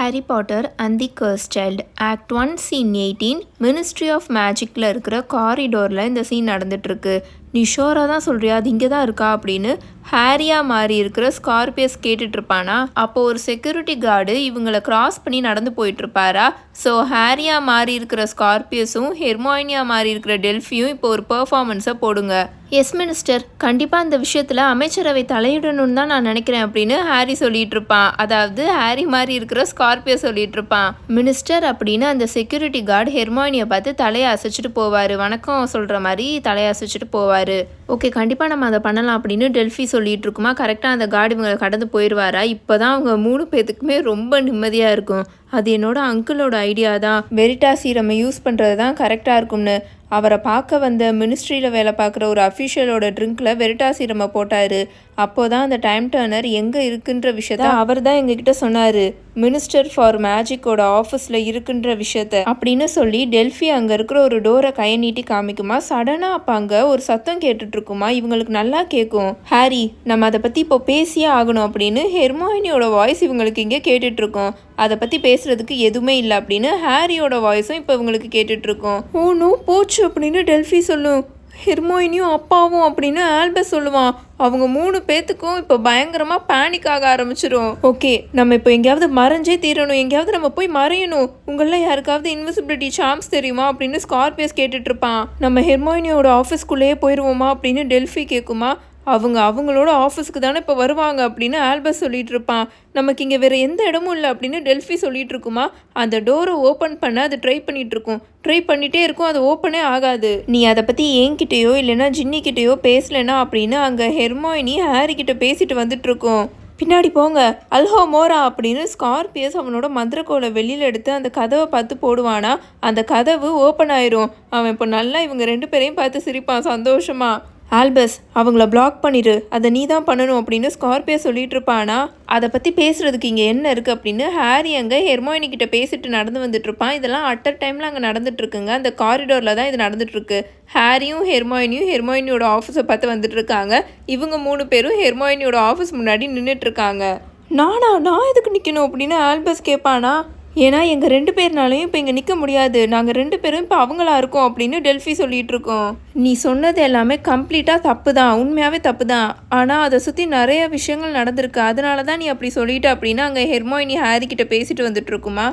Harry Potter and the curse child act one scene eighteen ministry of மேஜிக்கில் இருக்கிற காரிடோரில் இந்த scene நடந்துட்டுருக்கு. நீ ஷோராக தான் சொல்கிறியா அது இங்கே தான் இருக்கா? அப்படின்னு ஹாரியா மாறி இருக்கிற ஸ்கார்பியஸ் கேட்டுட்ருப்பானா அப்போது அப்போ ஒரு செக்யூரிட்டி கார்டு இவங்களை கிராஸ் பண்ணி நடந்து போயிட்டுருப்பாரா? ஸோ ஹாரியா மாறி இருக்கிற ஸ்கார்பியஸும் ஹெர்மாயினியா மாறி இருக்கிற டெல்ஃபியும் இப்போ ஒரு பெர்ஃபார்மன்ஸை போடுங்க. எஸ் மினிஸ்டர் கண்டிப்பாக இந்த விஷயத்தில் அமைச்சரவை தலையிடணும்னு தான் நான் நினைக்கிறேன் அப்படின்னு ஹாரி சொல்லிட்டு இருப்பான். அதாவது ஹாரி மாதிரி இருக்கிற ஸ்கார்பியோ சொல்லிட்டு இருப்பான். மினிஸ்டர் அப்படின்னு அந்த செக்யூரிட்டி கார்டு ஹெர்மானியை பார்த்து தலையை அசைச்சிட்டு போவார். வணக்கம் சொல்கிற மாதிரி தலையை அசைச்சிட்டு போவார். ஓகே கண்டிப்பாக நம்ம அதை பண்ணலாம் அப்படின்னு டெல்ஃபி சொல்லிட்டு இருக்குமா? கரெக்டாக அந்த கார்டு இவங்களை கடந்து போயிடுவாரா இப்போ தான் அவங்க மூணு பேத்துக்குமே ரொம்ப நிம்மதியாக இருக்கும். அது என்னோட அங்கிளோட ஐடியா தான். வெரிட்டா சீரமை யூஸ் பண்ணுறது தான் கரெக்டாக இருக்கும்னு. அவரை பார்க்க வந்த மினிஸ்ட்ரியில் வேலை பார்க்குற ஒரு அஃபீஷியலோட ட்ரிங்கில் வெரிட்டா சீரமை போட்டார். அப்போ தான் அந்த டைம் டர்னர் எங்கே இருக்குன்ற விஷயத்த அவர் தான் எங்ககிட்ட சொன்னார் மினிஸ்டர் ஃபார் மேஜிக்கோட ஆஃபீஸில் இருக்குன்ற விஷயத்த. அப்படின்னு சொல்லி டெல்ஃபி அங்கே இருக்கிற ஒரு டோரை கையை நீட்டி காமிக்குமா? சடனாக அப்போ அங்கே ஒரு சத்தம் கேட்டுட்டு இருக்குமா இவங்களுக்கு நல்லா கேட்கும் ஹாரி நம்ம அதை பற்றி இப்போ பேசியே ஆகணும் அப்படின்னு ஹெர்மாயினியோட வாய்ஸ் இவங்களுக்கு இங்கே கேட்டுட்டு இருக்கோம் அதை பற்றி பேசுறதுக்கு எதுவுமே இல்லை அப்படின்னு ஹாரியோட வாய்ஸும் இப்போ இவங்களுக்கு கேட்டுட்டு இருக்கோம் ஓ போச்சு அப்படின்னு டெல்ஃபி சொல்லும். ஹெர்மோயினியும் அப்பாவும் அப்படின்னு ஆல்பஸ் சொல்லுவான் அவங்க மூணு பேத்துக்கும் இப்போ பயங்கரமாக பேனிக் ஆக ஆரம்பிச்சிடும் ஓகே நம்ம இப்போ எங்கேயாவது மறைஞ்சே தீரணும். எங்கேயாவது நம்ம போய் மறையணும். உங்களில் யாருக்காவது இன்விசிபிலிட்டி சாம்ஸ் தெரியுமா அப்படின்னு ஸ்கார்பியஸ் கேட்டுட்ருப்பான் நம்ம ஹெர்மோயினியோட ஆஃபீஸ்க்குள்ளேயே போயிடுவோமா அப்படின்னு டெல்ஃபி கேட்குமா அவங்க அவங்களோட ஆஃபீஸ்க்கு தானே இப்போ வருவாங்க அப்படின்னு ஆல்பஸ் சொல்லிட்டு இருப்பான். நமக்கு இங்கே வேறு எந்த இடமும் இல்லை அப்படின்னு டெல்ஃபி சொல்லிட்டு இருக்குமா? அந்த டோரை ஓப்பன் பண்ண அது ட்ரை பண்ணிட்டு இருக்கும். ட்ரை பண்ணிட்டே இருக்கும் அது ஓப்பனே ஆகாது. நீ அதை பற்றி என்கிட்டயோ இல்லைன்னா ஜின்னிக்கிட்டேயோ பேசலைன்னா அப்படின்னு அங்கே ஹெர்மாயினி ஹாரி கிட்ட பேசிட்டு வந்துட்டு இருக்கோம். பின்னாடி போங்க அல்ஹோ மோரா அப்படின்னு ஸ்கார்பியஸ் அவனோட மந்திரக்கோலை வெளியில் எடுத்து அந்த கதவை பார்த்து போடுவானா? அந்த கதவு ஓப்பன் ஆயிரும். அவன் இப்போ நல்லா இவங்க ரெண்டு பேரையும் பார்த்து சிரிப்பான் சந்தோஷமா. ஆல்பஸ் அவங்கள பிளாக் பண்ணிடு அதை நீ தான் பண்ணணும் அப்படின்னு ஸ்கார்பியோ சொல்லிட்டு இருப்பானா அதை பற்றி பேசுகிறதுக்கு இங்கே என்ன இருக்குது அப்படின்னு ஹாரி அங்கே ஹெர்மோயினி கிட்ட பேசிட்டு நடந்து வந்துட்டு இருப்பான் இதெல்லாம் அட்டர் டைமில் அங்கே நடந்துட்டு இருக்குங்க அந்த காரிடோரில் தான் இது நடந்துட்டு இருக்கு ஹாரியும் ஹெர்மோயினியும் ஹெர்மோயினியோட ஆஃபீஸை பார்த்து வந்துட்டு இருக்காங்க இவங்க மூணு பேரும் ஹெர்மோயினியோட ஆஃபீஸ் முன்னாடி நின்றுட்டு இருக்காங்க நானா நான் எதுக்கு நிற்கணும் அப்படின்னு ஆல்பஸ் கேட்பானா ஏன்னா எங்கள் ரெண்டு பேர்னாலையும் இப்போ இங்கே நிற்க முடியாது. நாங்கள் ரெண்டு பேரும் இப்போ அவங்களா இருக்கோம் அப்படின்னு டெல்ஃபி சொல்லிட்டு இருக்கோம். நீ சொன்னது எல்லாமே கம்ப்ளீட்டாக தப்பு தான் உண்மையாகவே தப்பு தான் ஆனால் அதை சுற்றி நிறைய விஷயங்கள் நடந்திருக்கு. அதனால தான் நீ அப்படி சொல்லிட்ட அப்படின்னா அங்கே ஹெர்மோயினி ஹாரி கிட்ட பேசிட்டு வந்துட்டு இருக்குமா?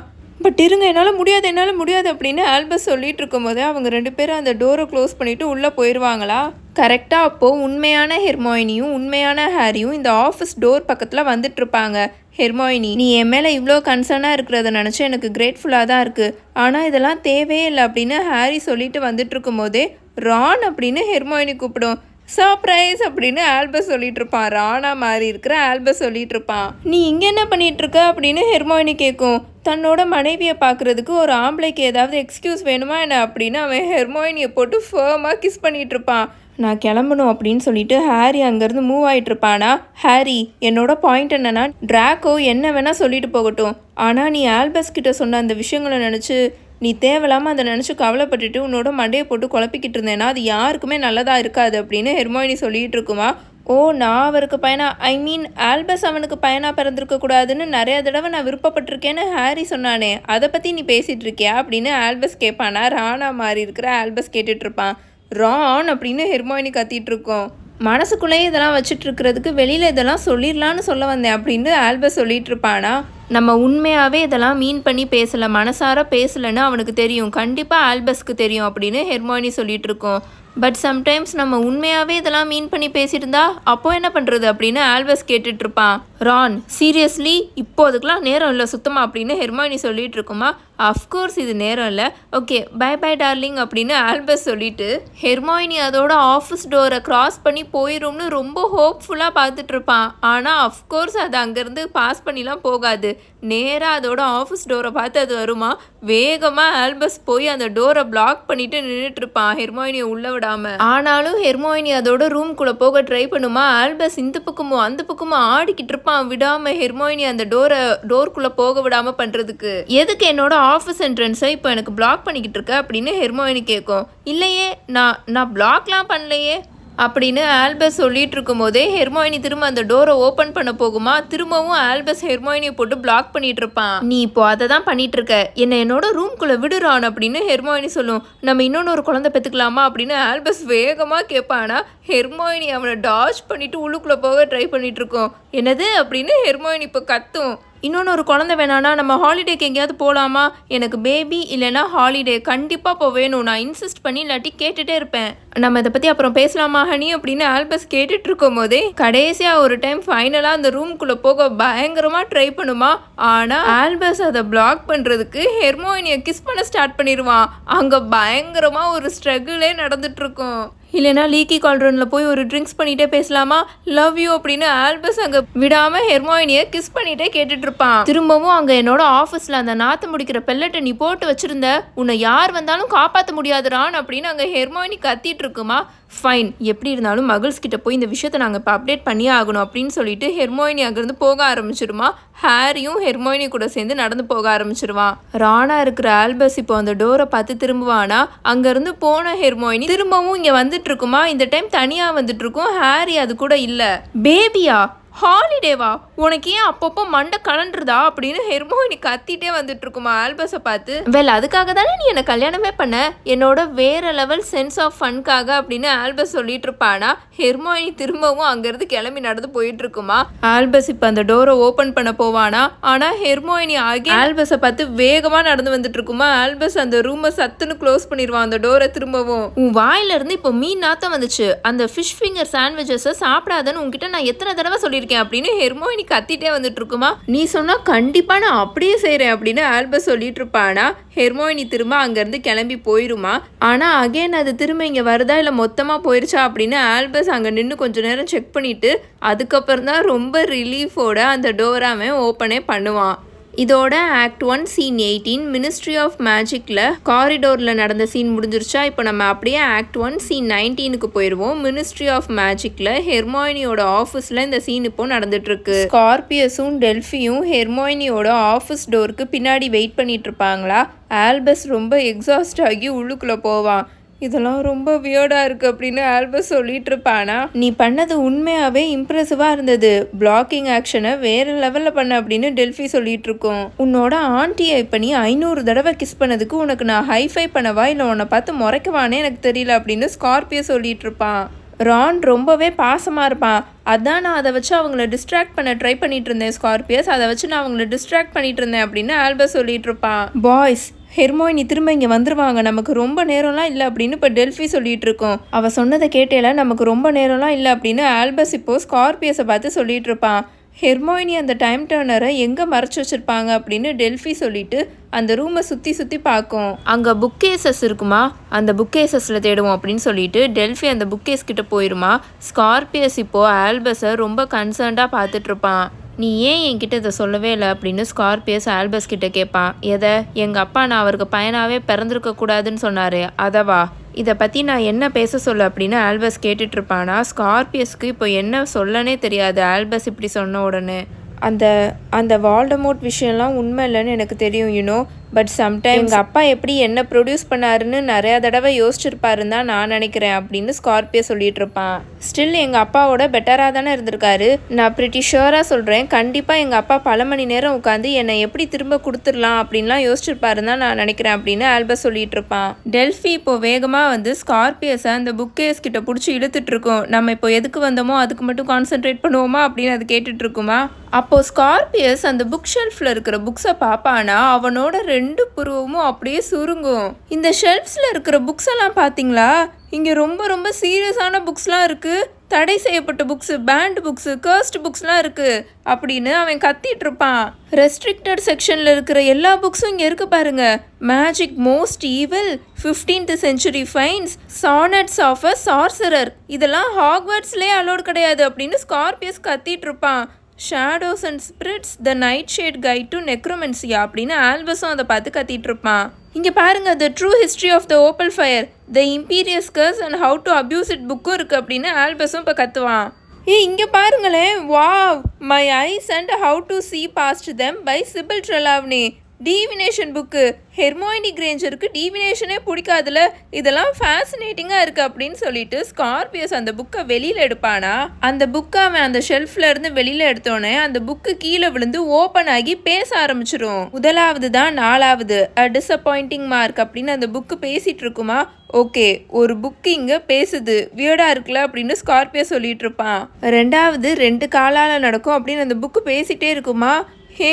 பட் இருங்க என்னால் முடியாது என்னால் முடியாது அப்படின்னு ஆல்பஸ் சொல்லிட்டு இருக்கும்போது அவங்க ரெண்டு பேரும் அந்த டோரை க்ளோஸ் பண்ணிட்டு உள்ளே போயிடுவாங்களா கரெக்டாக அப்போது உண்மையான ஹெர்மோயினியும் உண்மையான ஹாரியும் இந்த ஆஃபீஸ் டோர் பக்கத்தில் வந்துட்டு இருப்பாங்க. ஹெர்மாயினி நீ என் மேலே இவ்வளோ கன்சர்னாக இருக்கிறத நினச்சி எனக்கு கிரேட்ஃபுல்லாக தான் இருக்குது ஆனால் இதெல்லாம் தேவையே இல்லை அப்படின்னு ஹாரி சொல்லிட்டு வந்துட்டு இருக்கும்போதே ரான் அப்படின்னு ஹெர்மாயினி கூப்பிடும். சர்ப்ரைஸ் அப்படின்னு ஆல்பஸ் சொல்லிட்டு இருப்பான். ராணா மாதிரி இருக்கிற ஆல்பஸ் சொல்லிட்டு இருப்பான். நீ இங்க என்ன பண்ணிட்டு இருக்க? அப்படின்னு ஹெர்மோயினி கேட்கும். தன்னோட மனைவியை பார்க்கறதுக்கு ஒரு ஆம்பளைக்கு ஏதாவது எக்ஸ்கியூஸ் வேணுமா என்ன அப்படின்னு அவன் ஹெர்மோயினியை போட்டு ஃபேமாக கிஸ் பண்ணிட்டு இருப்பான். நான் கிளம்பணும் அப்படின்னு சொல்லிட்டு ஹாரி அங்கேருந்து மூவ் ஆகிட்டு இருப்பானா ஹாரி என்னோட பாயிண்ட் என்னன்னா ட்ராக்கோ என்ன வேணால் சொல்லிட்டு போகட்டும். ஆனால் நீ ஆல்பஸ் கிட்ட சொன்ன அந்த விஷயங்களை நினச்சி நீ தேவையில்லாமல் அதை நினச்சி கவலைப்பட்டுட்டு உன்னோட மண்டையை போட்டு குழப்பிக்கிட்டு இருந்தேன்னா அது யாருக்குமே நல்லதாக இருக்காது அப்படின்னு ஹெர்மோயினி சொல்லிகிட்டு இருக்குமா? ஓ நான் அவருக்கு பையனா ஐ மீன் ஆல்பஸ் அவனுக்கு பையனா பிறந்திருக்கக்கூடாதுன்னு நிறைய தடவை நான் விருப்பப்பட்டிருக்கேன்னு ஹாரி சொன்னானே. அதை பற்றி நீ பேசிகிட்டு இருக்கியா? அப்படின்னு ஆல்பஸ் கேட்பானா. ராணா மாதிரி இருக்கிற ஆல்பஸ் கேட்டுட்ருப்பான் ரான் அப்படின்னு ஹெர்மோயினி கத்திட்டு இருக்கோம். மனசுக்குள்ளேயே இதெல்லாம் வச்சுட்டு இருக்கிறதுக்கு வெளியில் இதெல்லாம் சொல்லிடலான்னு சொல்ல வந்தேன் அப்படின்னு ஆல்பஸ் சொல்லிட்டு இருப்பானா? நம்ம உண்மையாகவே இதெல்லாம் மீன் பண்ணி பேசலை மனசார பேசலைன்னு அவனுக்கு தெரியும். கண்டிப்பாக ஆல்பஸ்க்கு தெரியும் அப்படின்னு ஹெர்மானி சொல்லிட்டு இருக்கோம். பட் சம்டைம்ஸ் நம்ம உண்மையாகவே இதெல்லாம் மீன் பண்ணி பேசியிருந்தா அப்போ என்ன பண்ணுறது அப்படின்னு ஆல்பஸ் கேட்டுட்டு இருப்பான். ரான் சீரியஸ்லி இப்போ அதுக்கெலாம் நேரம் இல்லை சுத்தமாக அப்படின்னு ஹெர்மாயினி சொல்லிட்டு இருக்குமா? அஃப்கோர்ஸ் இது நேரம் இல்லை. ஓகே பை பை டார்லிங் அப்படின்னு ஆல்பஸ் சொல்லிட்டு ஹெர்மாயினி அதோட ஆஃபீஸ் டோரை கிராஸ் பண்ணி போயிடும்னு ரொம்ப ஹோப்ஃபுல்லாக பார்த்துட்டு இருப்பான். ஆனால் அஃப்கோர்ஸ் அது அங்கேருந்து பாஸ் பண்ணிலாம் போகாது. நேராக அதோட ஆஃபீஸ் டோரை பார்த்து அது வருமா? வேகமாக ஆல்பஸ் போய் அந்த டோரை பிளாக் பண்ணிட்டு நின்றுட்டு இருப்பான் ஹெர்மோயினியை உள்ள விடாம. ஆனாலும் ஹெர்மோயினி அதோட ரூம்குள்ளே போக ட்ரை பண்ணுமா? ஆல்பஸ் இந்த பக்கமும் அந்த பக்கமும் ஆடிக்கிட்டு இருப்பான். விடாம ஹெர்மோயினி அந்த டோரை டோர்க்குள்ளே போக விடாம பண்ணுறதுக்கு எதுக்கு என்னோட ஆஃபீஸ் என்ட்ரன்ஸை இப்போ எனக்கு பிளாக் பண்ணிக்கிட்டு இருக்க? அப்படின்னு ஹெர்மோயினி கேட்கும் இல்லையே நான் நான் பிளாக்லாம் பண்ணலையே. அப்படின்னு ஆல்பஸ் சொல்லிட்டு இருக்கும்போதே ஹெர்மாயினி திரும்ப அந்த டோரை ஓப்பன் பண்ண போகுமா? திரும்பவும் ஆல்பஸ் ஹெர்மாயினியை போட்டு பிளாக் பண்ணிட்டு இருப்பான். நீ இப்போ அதை தான் பண்ணிட்டு இருக்க. என்ன என்னோட ரூம்குள்ள விடுறான் அப்படின்னு ஹெர்மாயினி சொல்லும். நம்ம இன்னொன்று ஒரு குழந்தை பெற்றுக்கலாமா அப்படின்னு ஆல்பஸ் வேகமாக கேட்பானா ஹெர்மாயினி அவனை டாஷ் பண்ணிட்டு உள்ளுக்குள்ளே போக ட்ரை பண்ணிட்டு இருக்கோம். என்னது அப்படின்னு ஹெர்மோயின் இப்போ கத்தும். இன்னொன்று ஒரு குழந்தை வேணானா நம்ம ஹாலிடேக்கு எங்கேயாவது போகலாமா எனக்கு பேபி இல்லைன்னா ஹாலிடே கண்டிப்பாக இப்போ வேணும் நான் இன்சிஸ்ட் பண்ணி இல்லாட்டி கேட்டுகிட்டே இருப்பேன். நம்ம இதை பற்றி அப்புறம் பேசலாமா ஹனி? அப்படின்னு ஆல்பஸ் கேட்டுட்டு இருக்கும் போதே கடைசியாக ஒரு டைம் ஃபைனலாக அந்த ரூம்குள்ளே போக பயங்கரமாக ட்ரை பண்ணுமா? ஆனால் ஆல்பஸ் அதை பிளாக் பண்ணுறதுக்கு ஹெர்மோயினியை கிஸ் பண்ண ஸ்டார்ட் பண்ணிடுவான். அங்கே பயங்கரமாக ஒரு ஸ்ட்ரகிளே நடந்துட்டுருக்கும் இல்லைனா லீக்கி கால்ட்ரனில் போய் ஒரு ட்ரிங்க்ஸ் பண்ணிட்டே பேசலாமா? லவ் யூ அப்படின்னு ஆல்பஸ் அங்கே விடாம ஹெர்மாயினியை கிஸ் பண்ணிட்டே கேட்டுட்டு இருப்பான் திரும்பவும் அங்கே என்னோட ஆஃபீஸில் அந்த நாற்று முடிக்கிற பெல்லட்டை நீ போட்டு வச்சிருந்த. உன்னை யார் வந்தாலும் காப்பாற்ற முடியாதுறான் அப்படின்னு அங்கே ஹெர்மாயினி கத்திட்டு இருக்குமா ஃபைன் எப்படி இருந்தாலும் மகிழ்ஸ் கிட்ட போய் இந்த விஷயத்தை நாங்கள் இப்போ அப்டேட் பண்ணியே ஆகணும் அப்படின்னு சொல்லிட்டு ஹெர்மோயினி அங்கேருந்து போக ஆரம்பிச்சிருமா? ஹாரியும் ஹெர்மோயினி கூட சேர்ந்து நடந்து போக ஆரம்பிச்சிருவான் ராணா இருக்கிற ஆல்பஸ் இப்போ அந்த டோரை பார்த்து திரும்புவானா? அங்கேருந்து போன ஹெர்மோயினி திரும்பவும் இங்கே வந்துட்டு இருக்குமா? இந்த டைம் தனியாக வந்துட்டு இருக்கும். ஹாரி அது கூட இல்லை. பேபியா ஹாலிடேவா? உனக்கு ஏன் அப்பப்போ மண்டை கலண்டுருதா? அப்படின்னு ஹெர்மோயினி கத்திட்டே வந்துட்டு இருக்குமா ஆல்பஸை பார்த்து. வெல் அதுக்காக தானே நீ என்னை கல்யாணமே பண்ண? என்னோட வேற லெவல் சென்ஸ் ஆஃப் ஃபன்காக அப்படின்னு ஆல்பஸ் சொல்லிட்டு இருப்பானா ஹெர்மோயினி திரும்பவும் அங்கேருந்து கிளம்பி நடந்து போயிட்டு இருக்குமா ஆல்பஸ் இப்போ அந்த டோரை ஓப்பன் பண்ண போவானா? ஆனால் ஹெர்மோயினி ஆகி ஆல்பஸை பார்த்து வேகமாக நடந்து வந்துட்டு இருக்குமா ஆல்பஸ் அந்த ரூமை சத்துன்னு க்ளோஸ் பண்ணிடுவான் அந்த டோரை திரும்பவும். உன் வாயில இருந்து இப்போ மீன் நாத்தம் வந்துச்சு. அந்த ஃபிஷ் ஃபிங்கர் சாண்ட்விச்சஸை சாப்பிடாதன்னு உங்ககிட்ட நான் எத்தனை தடவை சொல்லியிருக்கேன்? அப்படின்னு ஹெர்மோயினி கத்திட்டே வந்துட்டு இருக்குமா நீ சொன்னா கண்டிப்பா நான் அப்படியே செய்யறேன் அப்படின்னு ஆல்பஸ் சொல்லிட்டு இருப்பானா ஹெர்மோயினி திரும்ப அங்கேருந்து கிளம்பி போயிருமா? ஆனா அகைன் அது திரும்ப இங்க வருதா இல்ல மொத்தமா போயிருச்சா அப்படின்னு ஆல்பஸ் அங்க நின்று கொஞ்ச நேரம் செக் பண்ணிட்டு அதுக்கப்புறம் தான் ரொம்ப ரிலீஃபோட அந்த டோரை ஓப்பனே பண்ணுவான். இதோட act one scene eighteen ministry of மேஜிக்கில் காரிடோரில் நடந்த சீன் முடிஞ்சிருச்சா? இப்போ நம்ம அப்படியே ஆக்ட் ஒன் சீன் நைன்டீனுக்கு போயிடுவோம் மினிஸ்ட்ரி ஆஃப் மேஜிக்கில் ஹெர்மாயினியோட ஆஃபீஸில் இந்த சீன் இப்போ நடந்துட்டுருக்கு. ஸ்கார்பியஸும் டெல்ஃபியும் ஹெர்மாயினியோட ஆஃபீஸ் டோருக்கு பின்னாடி வெயிட் பண்ணிட்டு இருப்பாங்களா? ஆல்பஸ் ரொம்ப எக்ஸாஸ்ட் ஆகி உள்ளுக்குள்ளே போவான். இதெல்லாம் ரொம்ப வியர்டாக இருக்குது அப்படின்னு ஆல்பஸ் சொல்லிட்டு இருப்பானா? நீ பண்ணது உண்மையாகவே இம்ப்ரெசிவாக இருந்தது. பிளாக்கிங் ஆக்ஷனை வேறு லெவலில் பண்ண அப்படின்னு டெல்ஃபி சொல்லிட்டு இருக்கோம். உன்னோட ஆண்டியை இப்போ நீ ஐநூறு தடவை கிஸ் பண்ணதுக்கு உனக்கு நான் ஹைஃபை பண்ணவா? இல்லை உன்னை பார்த்து முறைக்கவானே எனக்கு தெரியல அப்படின்னு ஸ்கார்பியோ சொல்லிட்டு இருப்பான். ரான் ரொம்பவே பாசமாக இருப்பான். அதான் நான் அதை வச்சு அவங்கள டிஸ்ட்ராக்ட் பண்ண ட்ரை பண்ணிட்டு இருந்தேன் ஸ்கார்பியஸ் அதை வச்சு நான் அவங்கள டிஸ்ட்ராக்ட் பண்ணிட்டு இருந்தேன் அப்படின்னு ஆல்பஸ் சொல்லிட்டு இருப்பான். பாய்ஸ் ஹெர்மோயினி திரும்ப இங்கே வந்துருவாங்க. நமக்கு ரொம்ப நேரம்லாம் இல்லை அப்படின்னு இப்போ டெல்ஃபி சொல்லிட்டு இருக்கோம் அவ சொன்னதை கேட்டேல நமக்கு ரொம்ப நேரம்லாம் இல்லை அப்படின்னு ஆல்பஸ் இப்போ ஸ்கார்பியஸை பார்த்து சொல்லிட்டு இருப்பான் ஹெர்மோயினி அந்த டைம் டேர்னரை எங்கே மறைச்சி வச்சிருப்பாங்க அப்படின்னு டெல்ஃபி சொல்லிட்டு அந்த ரூமை சுற்றி சுற்றி பார்க்கும். அங்கே புக் கேசஸ் இருக்குமா? அந்த புக் கேசஸில் தேடுவோம் அப்படின்னு சொல்லிட்டு டெல்ஃபி அந்த புக் கேஸ் கிட்ட போயிருமா? ஸ்கார்பியஸ் இப்போ ஆல்பஸை ரொம்ப கன்சர்ன்டாக பார்த்துட்டு இருப்பான் நீ ஏன் என்கிட்ட இதை சொல்லவே இல்லை அப்படின்னு ஸ்கார்பியஸ் ஆல்பஸ் கிட்ட கேட்பான். எதை? எங்கள் அப்பா நான் அவருக்கு பையனாகவே பிறந்திருக்க கூடாதுன்னு சொன்னார். அதவா இதை பற்றி நான் என்ன பேச சொல்ல அப்படின்னு ஆல்பஸ் கேட்டுட்டு இருப்பானா? ஸ்கார்பியஸ்க்கு இப்போ என்ன சொல்லனே தெரியாது ஆல்பஸ் இப்படி சொன்ன உடனே. அந்த அந்த வால்டமோட் விஷயம்லாம் உண்மை இல்லைன்னு எனக்கு தெரியும் யூனோ பட் சம்டைம் எங்கள் அப்பா எப்படி என்ன ப்ரொடியூஸ் பண்ணாருன்னு நிறையா தடவை யோசிச்சிருப்பாருன்னு தான் நான் நினைக்கிறேன் அப்படின்னு ஸ்கார்பியோ சொல்லிட்டு இருப்பான். ஸ்டில் எங்கள் அப்பாவோட பெட்டராக தானே இருந்திருக்காரு. நான் ப்ரிட்டி ஷுவராக சொல்கிறேன் கண்டிப்பாக எங்கள் அப்பா பல மணி நேரம் உட்காந்து என்னை எப்படி திரும்ப கொடுத்துடலாம் அப்படின்லாம் யோசிச்சிருப்பாருன்னு தான் நான் நினைக்கிறேன் அப்படின்னு ஆல்பஸ் சொல்லிட்டு இருப்பான். டெல்ஃபி இப்போ வேகமாக வந்து ஸ்கார்பியஸை அந்த புக்கேஸ் கிட்ட பிடிச்சி இழுத்துட்டு இருக்கோம். நம்ம இப்போ எதுக்கு வந்தோமோ அதுக்கு மட்டும் கான்சென்ட்ரேட் பண்ணுவோமா அப்படின்னு அது கேட்டுட்டு இருக்குமா? அப்போ ஸ்கார்பியஸ் அந்த புக் ஷெல்ஃபில் இருக்கிற புக்ஸை பார்ப்பானா? அவனோட ரெண்டு புருவமும் அப்படியே சுருங்கும். இந்த ஷெல்ஃப்ஸில் இருக்கிற புக்ஸ் எல்லாம் பார்த்தீங்களா இங்கே ரொம்ப ரொம்ப சீரியஸான புக்ஸ்லாம் இருக்குது தடை செய்யப்பட்ட புக்ஸு பேண்ட் புக்ஸு கர்ஸ்ட் புக்ஸ்லாம் இருக்குது அப்படின்னு அவன் கத்திட்டு இருப்பான். ரெஸ்ட்ரிக்டட் செக்ஷனில் இருக்கிற எல்லா புக்ஸும் இங்கே இருக்குது பாருங்க. Magic most evil fifteenth century fiends sonnets of a sorcerer இதெல்லாம் ஹாக்வர்ட்ஸ்லேயே அலோட் கிடையாது அப்படின்னு ஸ்கார்பியஸ் கத்திட்டு இருப்பான். Shadows and spirits the nightshade guide to necromancia அப்படின்னு ஆல்பஸும் அதை பார்த்து கத்திட்டு இருப்பான். இங்கே பாருங்க the true history of the opal fire the imperius curse and how to abuse it புக்கும் இருக்குது அப்படின்னு ஆல்பஸும் இப்போ கத்துவான். ஏய் இங்கே பாருங்களேன் wow my eyes and how to see past them by Sybill Trelawney divination book Hermione கிரேஞ்சருக்கு டீவினேஷனே பிடிக்காதுல? இதெல்லாம் ஃபேசினேட்டிங்காக இருக்குது அப்படின்னு சொல்லிட்டு ஸ்கார்பியஸ் அந்த புக்கை வெளியில் எடுப்பானா? அந்த புக்கை அவன் அந்த ஷெல்ஃப்ல இருந்து வெளியில் எடுத்தோடனே அந்த புக்கு கீழே விழுந்து ஓப்பன் ஆகி பேச ஆரம்பிச்சிரும். முதலாவது தான் நாலாவது. அ டிசப்பாயிண்டிங் மார்க் அப்படின்னு அந்த புக்கு பேசிட்டு இருக்குமா? ஓகே ஒரு புக்கு இங்கே பேசுது. வியர்டாக இருக்குல்ல அப்படின்னு ஸ்கார்பியோ சொல்லிட்டு இருப்பான். ரெண்டாவது ரெண்டு காலால் நடக்கும் அப்படின்னு அந்த புக்கு பேசிகிட்டே இருக்குமா? ஹே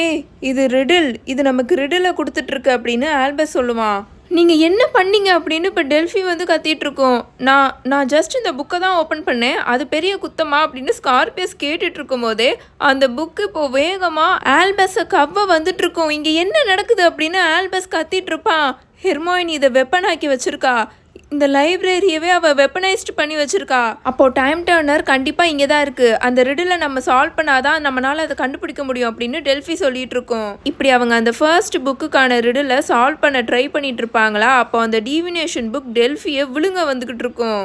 இது ரிடில் இது நமக்கு ரிடிலை கொடுத்துட்ருக்கு அப்படின்னு ஆல்பஸ் சொல்லுவான் நீங்கள் என்ன பண்ணீங்க அப்படின்னு இப்போ டெல்ஃபி வந்து கத்திகிட்ருக்கோம் நான் நான் ஜஸ்ட் இந்த புக்கை தான் ஓப்பன் பண்ணேன். அது பெரிய குத்தமா அப்படின்னு ஸ்கார்பியஸ் கேட்டுட்ருக்கும் போதே அந்த புக்கு இப்போ வேகமாக ஆல்பஸை கவ்வ வந்துட்ருக்கோம். இங்கே என்ன நடக்குது அப்படின்னு ஆல்பஸ் கத்திட்ருப்பான். ஹெர்மோயின் இதை வெப்பனாக்கி வச்சுருக்கா. இந்த லைப்ரரியவே அவள் வெப்பனைஸ்ட் பண்ணி வச்சிருக்கா. அப்போ டைம் டேர்னர் கண்டிப்பாக இங்கே தான் இருக்கு. அந்த ரிடில் நம்ம சால்வ் பண்ணாதான் நம்மளால அதை கண்டுபிடிக்க முடியும் அப்படின்னு டெல்ஃபி சொல்லிட்டு இருக்கோம். இப்படி அவங்க அந்த ஃபர்ஸ்ட் புக்குக்கான ரிடில் சால்வ் பண்ண ட்ரை பண்ணிட்டு இருப்பாங்களா? அப்போ அந்த டீவினேஷன் புக் டெல்ஃபியை விழுங்க வந்துகிட்டு இருக்கும்.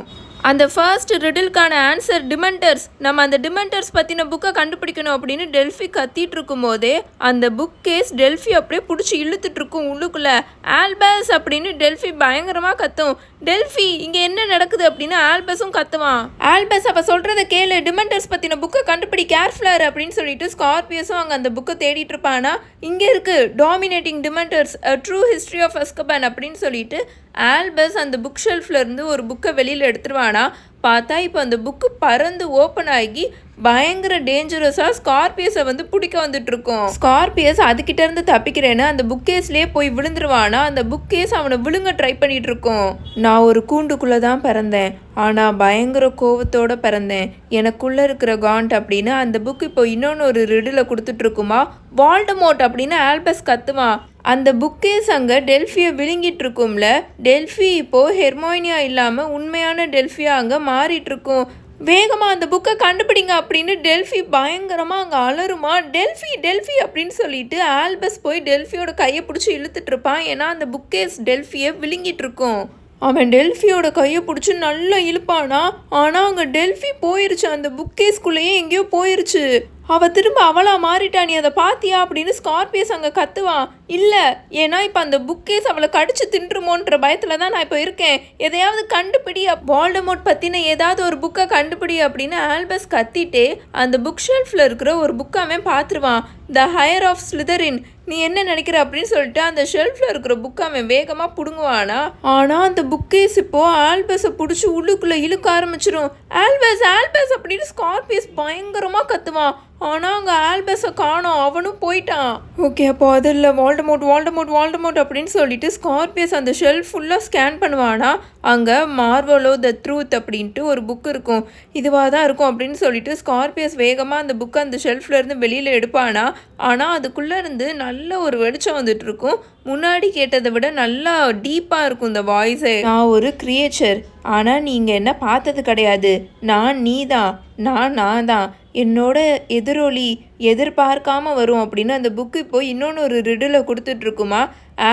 அந்த ஃபர்ஸ்ட் ரிடில்கான ஆன்சர் டிமெண்டர்ஸ் நம்ம அந்த டிமெண்டர்ஸ் பற்றின புக்கை கண்டுபிடிக்கணும் அப்படின்னு டெல்ஃபி கத்திட்டு இருக்கும் போதே அந்த புக் கேஸ் டெல்ஃபி அப்படியே பிடிச்சி இழுத்துட்டு இருக்கும் உள்ளுக்குள்ளே. ஆல்பஸ் அப்படின்னு டெல்ஃபி பயங்கரமாக கத்தும். டெல்ஃபி இங்கே என்ன நடக்குது அப்படின்னு ஆல்பஸும் கத்துவான். ஆல்பஸ் அப்போ சொல்கிறத கேளு டிமெண்டர்ஸ் பற்றின புக்கை கண்டுபிடி கேர்ஃபுல்லர் அப்படின்னு சொல்லிட்டு ஸ்கார்பியஸும் அங்கே அந்த புக்கை தேடிட்டு இருப்பானா? இங்கே இருக்குது dominating dementors true history of Azkaban அப்படின்னு சொல்லிட்டு ஆல்பஸ் அந்த புக் ஷெல்ஃப்லேருந்து ஒரு புக்கை வெளியில் எடுத்துருவானா? பார்த்தா இப்போ அந்த புக்கு பறந்து ஓப்பன் ஆகி பயங்கர டேஞ்சரஸாக ஸ்கார்பியஸை வந்து பிடிக்க வந்துட்டு இருக்கோம் ஸ்கார்பியஸ் அதுக்கிட்டேருந்து தப்பிக்கிறேன்னு அந்த புக் கேஸ்லேயே போய் விழுந்துருவானா? அந்த புக் கேஸ் அவனை விழுங்க ட்ரை பண்ணிட்டு இருக்கோம் நான் ஒரு கூண்டுக்குள்ளே தான் பிறந்தேன். ஆனால் பயங்கர கோவத்தோட பிறந்தேன். எனக்குள்ளே இருக்கிற காண்ட் அப்படின்னு அந்த புக் இப்போ இன்னொன்று ஒரு ரிடில் கொடுத்துட்ருக்குமா வால்டமோட் அப்படின்னு ஆல்பஸ் கத்துவான். அந்த புக்கேஸ் அங்கே டெல்ஃபியை விழுங்கிட்டு இருக்கும்ல டெல்ஃபி இப்போது ஹெர்மோனியா இல்லாமல் உண்மையான டெல்ஃபியா அங்கே மாறிட்டுருக்கும். வேகமாக அந்த புக்கை கண்டுபிடிங்க அப்படின்னு டெல்ஃபி பயங்கரமாக அங்கே அலருமா டெல்ஃபி டெல்ஃபி அப்படின்னு சொல்லிட்டு ஆல்பஸ் போய் டெல்ஃபியோட கையை பிடிச்சி இழுத்துட்டு இருப்பான் ஏன்னா அந்த புக்கேஸ் டெல்ஃபியை விழுங்கிட்டு இருக்கும் அவன் டெல்ஃபியோட கையை பிடிச்சி நல்லா இழுப்பானா? ஆனால் அங்கே டெல்ஃபி போயிருச்சு. அந்த புக்கேஸ்குள்ளேயே எங்கேயோ போயிருச்சு. அவள் திரும்ப அவளாக மாறிட்டா நீ அதை பார்த்தியா அப்படின்னு ஸ்கார்பியஸ் அங்கே கத்துவான் இல்லை ஏன்னா இப்போ அந்த புக்கேஸ் அவளை கடிச்சு தின்றுமோன்ற பயத்தில் தான் நான் இப்போ இருக்கேன். எதையாவது கண்டுபிடி வால்டமோட் பற்றின ஏதாவது ஒரு புக்கை கண்டுபிடி அப்படின்னு ஆல்பஸ் கத்திட்டே அந்த புக் ஷெல்ஃபில் இருக்கிற ஒரு புக்கை அவன் பார்த்துருவான். த ஹையர் ஆஃப் ஸ்லிதரின் நீ என்ன நினைக்கிற அப்படின்னு சொல்லிட்டு அந்த ஷெல்ஃபில் இருக்கிற புக்கை அவன் வேகமாக பிடுங்குவானா? ஆனால் அந்த புக்கேஸ் இப்போ ஆல்பஸை பிடிச்சி உள்ளுக்குள்ளே இழுக்க ஆரம்பிச்சிடும் ஆல்பஸ் ஆல்பஸ் அப்படின்னு ஸ்கார்பியஸ் பயங்கரமாக கத்துவான். ஆனால் அங்கே ஆல்பஸை காணோம். அவனும் போயிட்டான். ஓகே அப்போ அது இல்லை வால்டமோட் வால்டமோட் வால்டமோட் அப்படின்னு சொல்லிட்டு ஸ்கார்பியஸ் அந்த ஷெல்ஃப் ஃபுல்லாக ஸ்கேன் பண்ணுவானா? அங்கே மார்வலோ த ட்ரூத் அப்படின்ட்டு ஒரு புக் இருக்கும். இதுவாக தான் இருக்கும் அப்படின்னு சொல்லிட்டு ஸ்கார்பியஸ் வேகமாக அந்த புக்கை அந்த ஷெல்ஃப்ல இருந்து வெளியில் எடுப்பானா? ஆனால் அதுக்குள்ளே இருந்து நல்ல நல்ல ஒரு வெளிச்சம் வந்துட்டு இருக்கும் முன்னாடி கேட்டதை விட நல்லா டீப்பாக இருக்கும் இந்த வாய்ஸே நான் ஒரு கிரியேச்சர் ஆனால் நீங்கள் என்ன பார்த்தது கிடையாது. நான் நீ தான் நான் நான் தான் என்னோட எதிரொலி எதிர்பார்க்காம வரும் அப்படின்னு அந்த புக்கு இப்போ இன்னொன்று ஒரு ரிடில் கொடுத்துட்ருக்குமா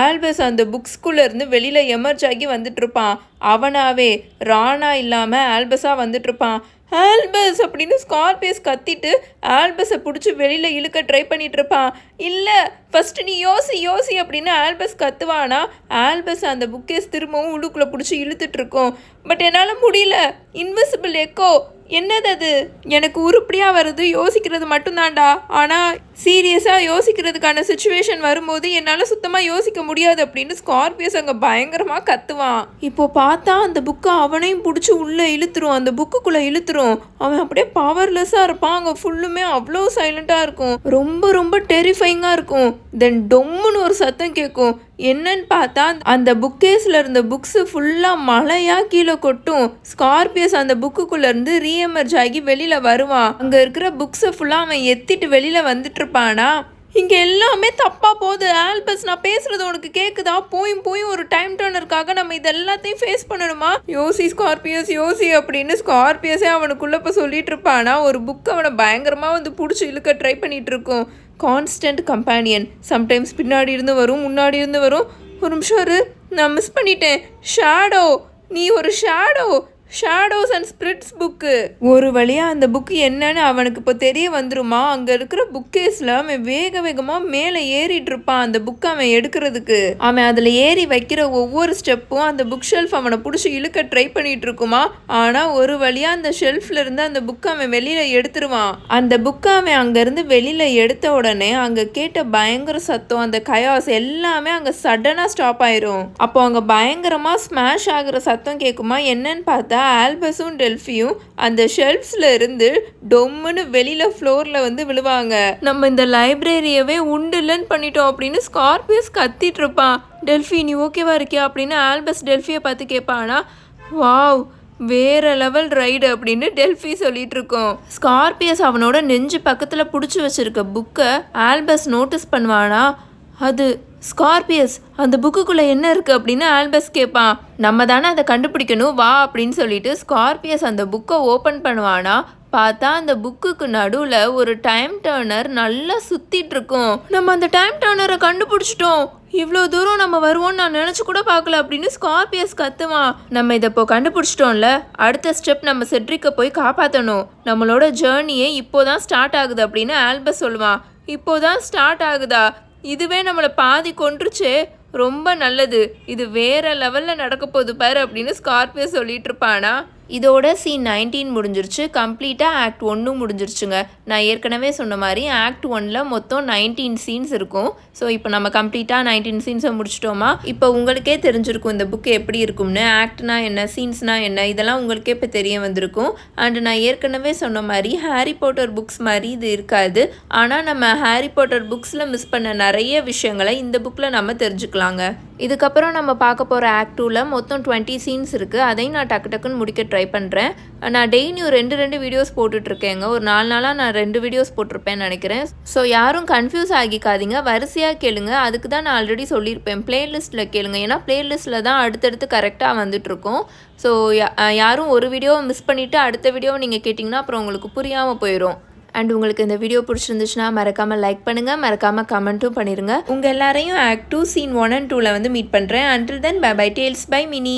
ஆல்பஸ் அந்த புக்ஸ்குள்ளேருந்து வெளியில் எமர்ஜ் ஆகி வந்துட்டு இருப்பான். அவனாவே ராணா இல்லாமல் ஆல்பஸாக வந்துட்டுருப்பான் ஆல்பஸ் அப்படின்னு ஸ்கார்பியஸ் கத்திட்டு ஆல்பஸை பிடிச்சி வெளியில் இழுக்க ட்ரை பண்ணிட்டு இருப்பான். இல்லை ஃபஸ்ட்டு நீ யோசி யோசி அப்படின்னு ஆல்பஸ் கத்துவானா? ஆல்பஸ் அந்த புக்கேஸ் திரும்பவும் உள்ளுக்குள்ளே பிடிச்சி இழுத்துட்ருக்கோம் பட் என்னால் முடியல. இன்விசிபிள் எக்கோ என்னது அது? எனக்கு உருப்படியாக வருது யோசிக்கிறது மட்டும்தான்டா. ஆனால் சீரியஸாக யோசிக்கிறதுக்கான சுச்சுவேஷன் வரும்போது என்னால் சுத்தமாக யோசிக்க முடியாது அப்படின்னு ஸ்கார்பியஸ் அங்கே பயங்கரமாக கத்துவான். இப்போ பார்த்தா அந்த புக்கை அவனையும் பிடிச்சி உள்ளே இழுத்துரும். அந்த புக்குக்குள்ளே இழுத்துரும். அவன் அப்படியே பவர்லெஸ்ஸாக இருப்பான். அங்கே ஃபுல்லுமே அவ்வளோ சைலண்ட்டாக இருக்கும். ரொம்ப ரொம்ப டெரிஃபைங்காக இருக்கும். தென் டொம்முன்னு ஒரு சத்தம் கேட்கும். என்னன்னு பார்த்தா அந்த புக்கேஸில் இருந்த புக்ஸு ஃபுல்லாக மழையாக கீழே கொட்டும். ஸ்கார்பியஸ் அந்த புக்குக்குள்ளே இருந்து ரீஎமர்ஜ் ஆகி வெளியில் வருவான். அங்கே இருக்கிற புக்ஸை ஃபுல்லாக அவன் எத்திட்டு வெளியில் வந்துட்டு இருப்பானா? இங்கே எல்லாமே தப்பாக போகுது. ஆல்பஸ் நான் பேசுறது உனக்கு கேட்குதா போயும் போயும் ஒரு டைம் டர்னருக்காக நம்ம இது எல்லாத்தையும் ஃபேஸ் பண்ணணுமா? யோசி ஸ்கார்பியஸ் யோசி அப்படின்னு ஸ்கார்பியஸே அவனுக்குள்ளே இப்போ சொல்லிட்டு இருப்பானா? ஒரு புக் அவனை பயங்கரமாக வந்து பிடிச்சி இழுக்க ட்ரை பண்ணிட்டு இருக்கும். கான்ஸ்டன்ட் கம்பேனியன் சம்டைம்ஸ் பின்னாடி இருந்து வரும் முன்னாடி இருந்து வரும். ஒரு நிமிஷம் இரு நான் மிஸ் பண்ணிட்டேன். ஷேடோ நீ ஒரு shadow shadows and spirits book ஒரு வழியாக அந்த புக்கு என்னன்னு அவனுக்கு இப்போ தெரிய வந்துருமா? அங்கே இருக்கிற புக்கேஸில் அவன் வேக வேகமாக மேலே ஏறிட்டு இருப்பான் அந்த புக்கை அவன் எடுக்கிறதுக்கு. அவன் அதில் ஏறி வைக்கிற ஒவ்வொரு ஸ்டெப்பும் அந்த புக் ஷெல்ஃப் அவனை பிடிச்சி இழுக்க ட்ரை பண்ணிட்டு இருக்குமா? ஆனால் ஒரு வழியாக அந்த ஷெல்ஃபில் இருந்து அந்த புக்கை அவன் வெளியில் எடுத்துருவான். அந்த புக்கை அவன் அங்கேருந்து வெளியில் எடுத்த உடனே அங்கே கேட்ட பயங்கர சத்தம் அந்த கயாஸ் எல்லாமே அங்கே சடனாக ஸ்டாப் ஆயிரும். அப்போ அங்கே பயங்கரமாக ஸ்மாஷ் ஆகுற சத்தம் கேட்குமா என்னன்னு பார்த்தா ஆல்பஸும் டெல்ஃபியும் அந்த ஷெல்ஃப்ஸில் இருந்து டொம்முன்னு வெளியில் ஃப்ளோரில் வந்து விழுவாங்க. நம்ம இந்த லைப்ரரியவே உண்டு இல்லைன்னு பண்ணிட்டோம் அப்படின்னு ஸ்கார்பியஸ் கத்திட்டு இருப்பான். டெல்ஃபி நீ ஓகேவா இருக்கியா? அப்படின்னு ஆல்பஸ் டெல்ஃபியை பார்த்து கேட்பானா வாவ் வேற லெவல் ரைடு அப்படின்னு டெல்ஃபி சொல்லிட்டு இருக்கோம். ஸ்கார்பியஸ் அவனோட நெஞ்சு பக்கத்தில் பிடிச்சி வச்சிருக்க புக்கை ஆல்பஸ் நோட்டீஸ் பண்ணுவானா அது ஸ்கார்பியஸ் அந்த புக்குக்குள்ளே என்ன இருக்குது அப்படின்னு ஆல்பஸ் கேட்பான் நம்ம தானே அதை கண்டுபிடிக்கணும் வா அப்படின்னு சொல்லிட்டு ஸ்கார்பியஸ் அந்த புக்கை ஓப்பன் பண்ணுவானா பார்த்தா அந்த புக்குக்கு நடுவில் ஒரு டைம் டேர்னர் நல்லா சுற்றிட்டு இருக்கும். நம்ம அந்த டைம் டேர்னரை கண்டுபிடிச்சிட்டோம். இவ்வளோ தூரம் நம்ம வருவோம்னு நான் நினச்சி கூட பார்க்கல அப்படின்னு ஸ்கார்பியஸ் கத்துவான். நம்ம இதை இப்போ கண்டுபிடிச்சிட்டோம்ல அடுத்த ஸ்டெப் நம்ம செட்ரிக்கை போய் காப்பாற்றணும் நம்மளோட ஜேர்னியே இப்போதான் ஸ்டார்ட் ஆகுது அப்படின்னு ஆல்பஸ் சொல்லுவான். இப்போதான் ஸ்டார்ட் ஆகுதா? இதுவே நம்மளை பாதி கொன்றுச்சே. ரொம்ப நல்லது. இது வேற லெவலில் நடக்க போகுது பாரு அப்படின்னு ஸ்கார்பியோ சொல்லிட்டு இருப்பானா? இதோட சீன் நைன்டீன் முடிஞ்சிருச்சு. கம்ப்ளீட்டாக ஆக்ட் ஒன்றும் முடிஞ்சிருச்சுங்க. நான் ஏற்கனவே சொன்ன மாதிரி ஆக்ட் ஒனில் மொத்தம் நைன்டீன் சீன்ஸ் இருக்கும். ஸோ இப்போ நம்ம கம்ப்ளீட்டாக நைன்டீன் சீன்ஸை முடிச்சிட்டோமா? இப்போ உங்களுக்கே தெரிஞ்சிருக்கும் இந்த புக் எப்படி இருக்கும்னு. ஆக்ட்னா என்ன சீன்ஸ்னா என்ன இதெல்லாம் உங்களுக்கே இப்போ தெரிய வந்திருக்கும். அண்ட் நான் ஏற்கனவே சொன்ன மாதிரி ஹாரி போட்டர் புக்ஸ் மாதிரி இது இருக்காது. ஆனால் நம்ம ஹாரி போட்டர் புக்ஸில் மிஸ் பண்ண நிறைய விஷயங்களை இந்த புக்கில் நம்ம தெரிஞ்சுக்கலாங்க. இதுக்கப்புறம் நம்ம பார்க்க போகிற ஆக்ட் டூவில் மொத்தம் டுவெண்ட்டி சீன்ஸ் இருக்குது அதையும் நான் டக்கு டக்குன்னு முடிக்க ட்ரை பண்ணுறேன் நான் டெய்லியும் ரெண்டு ரெண்டு வீடியோஸ் போட்டுட்ருக்கேங்க. ஒரு நாலு நாளாக நான் ரெண்டு வீடியோஸ் போட்டிருப்பேன்னு நினைக்கிறேன். ஸோ யாரும் கன்ஃபியூஸ் ஆகிக்காதீங்க. வரிசையாக கேளுங்க. அதுக்கு தான் நான் ஆல்ரெடி சொல்லியிருப்பேன். பிளேலிஸ்ட்டில் கேளுங்க. ஏன்னா பிளேலிஸ்ட்டில் தான் அடுத்தடுத்து கரெக்டாக வந்துட்டுருக்கோம் ஸோ யாரும் ஒரு வீடியோவை மிஸ் பண்ணிவிட்டு அடுத்த வீடியோவை நீங்கள் கேட்டிங்கன்னா அப்புறம் உங்களுக்கு புரியாமல் போயிடும் அண்ட் உங்களுக்கு இந்த வீடியோ பிடிச்சிருந்துச்சுன்னா மறக்காமல் லைக் பண்ணுங்கள் மறக்காமல் கமெண்ட்டும் பண்ணிடுங்க உங்கள் எல்லாரையும் act two scene one and டூவில் வந்து மீட் பண்ணுறேன் until then bye bye tales by Mini